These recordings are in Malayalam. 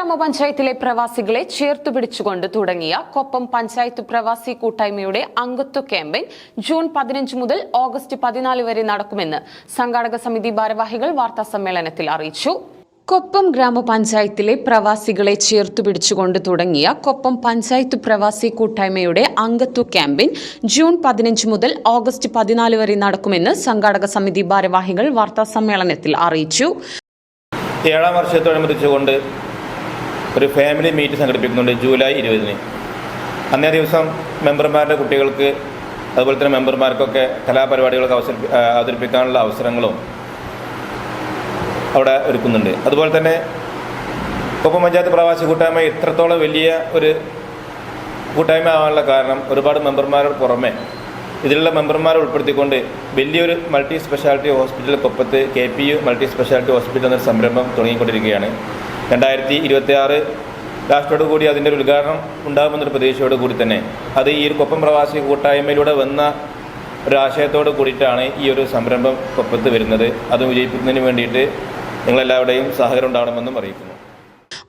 ഗ്രാമപഞ്ചായത്തിലെ പ്രവാസികളെ ചേർത്തു പിടിച്ചുകൊണ്ട് തുടങ്ങിയ കൊപ്പം പഞ്ചായത്ത് പ്രവാസി കൂട്ടായ്മയുടെ അംഗത്വ ക്യാമ്പയിൻ ജൂൺ പതിനഞ്ച് മുതൽ ഓഗസ്റ്റ് പതിനാല് വരെ നടക്കുമെന്ന് സംഘാടക സമിതി ഭാരവാഹികൾ വാർത്താ സമ്മേളനത്തിൽ അറിയിച്ചു. കൊപ്പം ഗ്രാമപഞ്ചായത്തിലെ പ്രവാസികളെ ചേർത്തു പിടിച്ചുകൊണ്ട് തുടങ്ങിയ കൊപ്പം പഞ്ചായത്ത് പ്രവാസി കൂട്ടായ്മയുടെ അംഗത്വ ക്യാമ്പയിൻ ജൂൺ പതിനഞ്ച് മുതൽ ഓഗസ്റ്റ് പതിനാല് വരെ നടക്കുമെന്ന് സംഘാടക സമിതി ഭാരവാഹികൾ വാർത്താ സമ്മേളനത്തിൽ അറിയിച്ചു. ഏഴാം വർഷത്തോടനുബന്ധിച്ചുകൊണ്ട് ഒരു ഫാമിലി മീറ്റ് സംഘടിപ്പിക്കുന്നുണ്ട് ജൂലൈ ഇരുപതിന്. അന്നേ ദിവസം മെമ്പർമാരുടെ കുട്ടികൾക്ക് അതുപോലെ തന്നെ മെമ്പർമാർക്കൊക്കെ കലാപരിപാടികളൊക്കെ അവസര അവതരിപ്പിക്കാനുള്ള അവസരങ്ങളും അവിടെ ഒരുക്കുന്നുണ്ട്. അതുപോലെ തന്നെ കൊപ്പം പഞ്ചായത്ത് പ്രവാസി കൂട്ടായ്മ ഇത്രത്തോളം വലിയ ഒരു കൂട്ടായ്മ ആവാനുള്ള കാരണം ഒരുപാട് മെമ്പർമാരുടെ പുറമെ ഇതിലുള്ള മെമ്പർമാരെ ഉൾപ്പെടുത്തിക്കൊണ്ട് വലിയൊരു multi speciality hospital കൊപ്പത്ത് K P U multi speciality hospital എന്നൊരു സംരംഭം തുടങ്ങിക്കൊണ്ടിരിക്കുകയാണ്. രണ്ടായിരത്തി ഇരുപത്തി ആറ് ലാസ്റ്റോട് കൂടി അതിന്റെ ഒരു ഉദ്ഘാടനം ഉണ്ടാകുമെന്നൊരു പ്രതീക്ഷയോട് കൂടി തന്നെ. അത് ഈ ഒരു കൊപ്പം പ്രവാസി കൂട്ടായ്മയിലൂടെ വന്ന ഒരു ആശയത്തോട് കൂടിയിട്ടാണ് ഈ ഒരു സംരംഭം കൊപ്പത്ത് വരുന്നത്. അത് വിജയിപ്പിക്കുന്നതിന് വേണ്ടിയിട്ട് നിങ്ങളെല്ലാവരുടെയും സഹകരണം ഉണ്ടാവണമെന്നും അറിയിക്കുന്നു.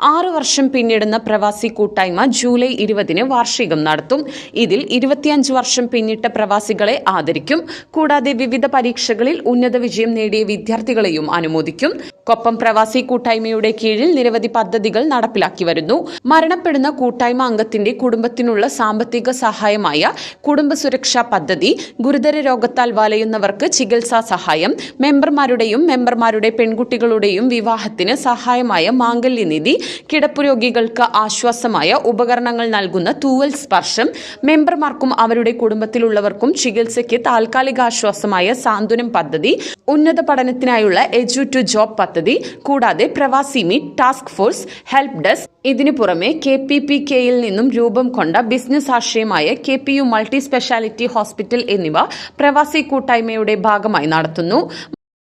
ആറ് വർഷം പിന്നിടുന്ന പ്രവാസി കൂട്ടായ്മ ജൂലൈ ഇരുപതിന് വാർഷികം നടത്തും. ഇതിൽ ഇരുപത്തിയഞ്ച് വർഷം പിന്നിട്ട പ്രവാസികളെ ആദരിക്കും. കൂടാതെ വിവിധ പരീക്ഷകളിൽ ഉന്നത വിജയം നേടിയ വിദ്യാർത്ഥികളെയും അനുമോദിക്കും. കൊപ്പം പ്രവാസി കൂട്ടായ്മയുടെ കീഴിൽ നിരവധി പദ്ധതികൾ നടപ്പിലാക്കി വരുന്നു. മരണപ്പെടുന്ന കൂട്ടായ്മ അംഗത്തിന്റെ കുടുംബത്തിനുള്ള സാമ്പത്തിക സഹായമായ കുടുംബ സുരക്ഷാ പദ്ധതി ഗുരുതര രോഗത്താൽ വലയുന്നവർക്ക് ചികിത്സാ സഹായം മെമ്പർമാരുടെയും മെമ്പർമാരുടെ പെൺകുട്ടികളുടെയും വിവാഹത്തിന് സഹായമായ മാംഗല്യനിധി കിടപ്പ് രോഗികൾക്ക് ആശ്വാസമായ ഉപകരണങ്ങൾ നൽകുന്ന തൂവൽ സ്പർശം. മെമ്പർമാർക്കും അവരുടെ കുടുംബത്തിലുള്ളവർക്കും ചികിത്സയ്ക്ക് താൽക്കാലികാശ്വാസമായ സാന്ത്വനം പദ്ധതി. ഉന്നത പഠനത്തിനായുള്ള എജു ടു ജോബ് പദ്ധതി. കൂടാതെ പ്രവാസി meet task force help desk. ഇതിനു പുറമെ കെ പി പി കെയിൽ നിന്നും രൂപം കൊണ്ട business ആശയമായ K P U multi speciality hospital എന്നിവ പ്രവാസി കൂട്ടായ്മയുടെ ഭാഗമായി നടത്തുന്നു.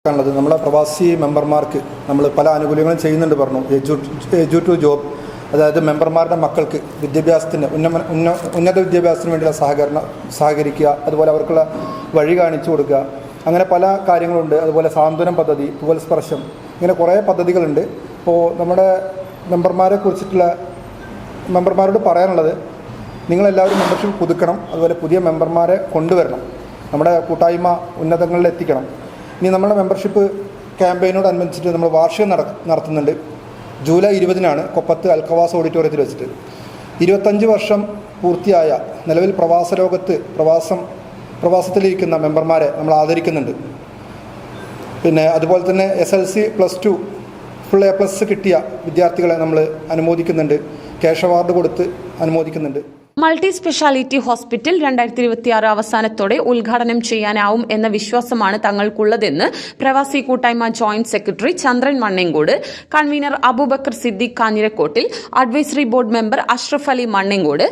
ഉള്ളത്. നമ്മളെ പ്രവാസി മെമ്പർമാർക്ക് നമ്മൾ പല ആനുകൂല്യങ്ങളും ചെയ്യുന്നുണ്ട് പറഞ്ഞു. എജു എജു ടു ജോബ് അതായത് മെമ്പർമാരുടെ മക്കൾക്ക് വിദ്യാഭ്യാസത്തിന് ഉന്നമന ഉന്ന ഉന്നത വിദ്യാഭ്യാസത്തിന് വേണ്ടിയുള്ള സഹകരണം സഹകരിക്കുക അതുപോലെ അവർക്കുള്ള വഴി കാണിച്ചു കൊടുക്കുക. അങ്ങനെ പല കാര്യങ്ങളുണ്ട്. അതുപോലെ സാന്ത്വനം പദ്ധതി അതുപോലെ സ്പർശം ഇങ്ങനെ കുറേ പദ്ധതികളുണ്ട്. അപ്പോൾ നമ്മുടെ മെമ്പർമാരെ കുറിച്ചിട്ടുള്ള മെമ്പർമാരോട് പറയാനുള്ളത് നിങ്ങളെല്ലാവരും മെമ്പർഷിപ്പ് പുതുക്കണം. അതുപോലെ പുതിയ മെമ്പർമാരെ കൊണ്ടുവരണം. നമ്മുടെ കൂട്ടായ്മ ഉന്നതങ്ങളിൽ എത്തിക്കണം ഇനി നമ്മുടെ മെമ്പർഷിപ്പ് ക്യാമ്പയിനോടനുബന്ധിച്ചിട്ട് നമ്മൾ വാർഷികം നടത്തുന്നുണ്ട്. ജൂലൈ ഇരുപതിനാണ് കൊപ്പത്ത് അൽക്കവാസ് ഓഡിറ്റോറിയത്തിൽ വെച്ചിട്ട്. ഇരുപത്തഞ്ച് വർഷം പൂർത്തിയായ നിലവിൽ പ്രവാസ ലോകത്ത് പ്രവാസം പ്രവാസത്തിലിരിക്കുന്ന മെമ്പർമാരെ നമ്മൾ ആദരിക്കുന്നുണ്ട്. പിന്നെ അതുപോലെ തന്നെ S L C plus two full A plus കിട്ടിയ വിദ്യാർത്ഥികളെ നമ്മൾ അനുമോദിക്കുന്നുണ്ട്. ക്യാഷ് അവാർഡ് കൊടുത്ത് അനുമോദിക്കുന്നുണ്ട്. മൾട്ടി സ്പെഷ്യാലിറ്റി ഹോസ്പിറ്റൽ രണ്ടായിരത്തി ഇരുപത്തിയാറ് അവസാനത്തോടെ ഉദ്ഘാടനം ചെയ്യാനാവും എന്ന വിശ്വാസമാണ് തങ്ങൾക്കുള്ളതെന്ന് പ്രവാസി കൂട്ടായ്മ joint secretary Chandran Mannengode convener Abubakar Siddique Kanjirakkottil advisory board member Ashraf Ali Mannengode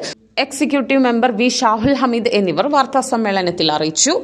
executive member V Shahul Hameed എന്നിവർ വാർത്താസമ്മേളനത്തിൽ അറിയിച്ചു.